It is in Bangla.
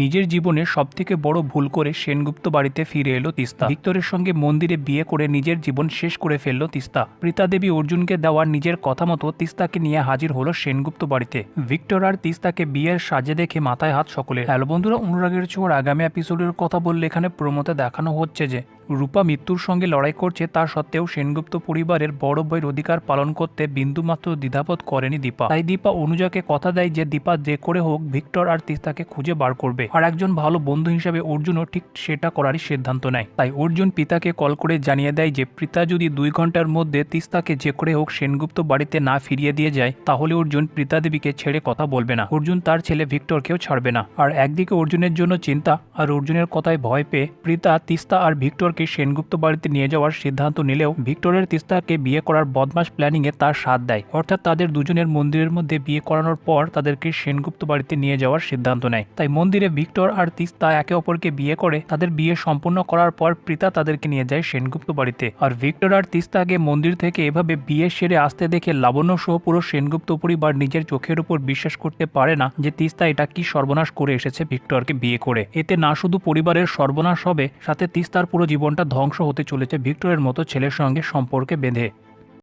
নিজের জীবনে সবথেকে বড় ভুল করে সেনগুপ্ত বাড়িতে ফিরে এলো তিস্তা। ভিক্টরের সঙ্গে মন্দিরে বিয়ে করে নিজের জীবন শেষ করে ফেলল তিস্তা। প্রীতা দেবী অর্জুনকে দেওয়া নিজের কথা মতো তিস্তাকে নিয়ে হাজির হলো সেনগুপ্ত বাড়িতে। ভিক্টর আর তিস্তাকে বিয়ের সাজে দেখে মাথায় হাত সকলে হ্যালো বন্ধুরা, অনুরাগের ছোঁয়ার আগামী এপিসোডের কথা বললে এখানে প্রমোতে দেখানো হচ্ছে যে রূপা মৃত্যুর সঙ্গে লড়াই করছে, তা সত্ত্বেও সেনগুপ্ত পরিবারের বড় বইয়ের অধিকার পালন করতে বিন্দুমাত্র দ্বিধাবোধ করেনি দীপা। তাই দীপা অনুজাকে কথা দেয় যে দীপা যে করে হোক, ভিক্টর আর তিস্তাকে খুঁজে বার করবে। আর একজন ভালো বন্ধু হিসাবে অর্জুনও ঠিক সেটা করারই সিদ্ধান্ত নেয়। তাই অর্জুন পিতাকে কল করে জানিয়ে দেয় যে পিতা যদি দুই ঘণ্টার মধ্যে তিস্তাকে যে করে হোক, সেনগুপ্ত বাড়িতে না ফিরিয়ে দিয়ে যায়, তাহলে অর্জুন প্রীতা দেবীকে ছেড়ে কথা বলবে না। অর্জুন তার ছেলে ভিক্টরকেও ছাড়বে না। আর একদিকে অর্জুনের জন্য চিন্তা, আর অর্জুনের কথায় ভয় পেয়ে প্রীতা, তিস্তা আর ভিক্টরকে সেনগুপ্ত বাড়িতে নিয়ে যাওয়ার সিদ্ধান্ত নিলেও ভিক্টরের তিস্তাকে বিয়ে করার বদমাস প্ল্যানিংয়ে তার সাথ দেয়। অর্থাৎ তাদের দুজনের মন্দিরের মধ্যে বিয়ে করানোর পর তাদেরকে সেনগুপ্ত বাড়িতে নিয়ে যাওয়ার সিদ্ধান্ত নেয়। তাই মন্দিরে ভিক্টর আর তিস্তা একে অপরকে বিয়ে করে তাদের বিয়ে সম্পূর্ণ করার পর প্রীতা তাদেরকে নিয়ে যায় সেনগুপ্ত বাড়িতে। আর ভিক্টর আর তিস্তাকে মন্দির থেকে এভাবে বিয়ে সেরে আসতে দেখে লাবণ্য সহ পুরো সেনগুপ্ত পরিবার নিজের চোখের উপর বিশ্বাস করতে পারে না যে তিস্তা এটা কি সর্বনাশ করে এসেছে ভিক্টরকে বিয়ে করে। এতে না শুধু পরিবারের সর্বনাশ হবে, সাথে তিস্তার পুরো জীবনটা ধ্বংস হতে চলেছে ভিক্টরের মতো ছেলের সঙ্গে সম্পর্কে বেঁধে।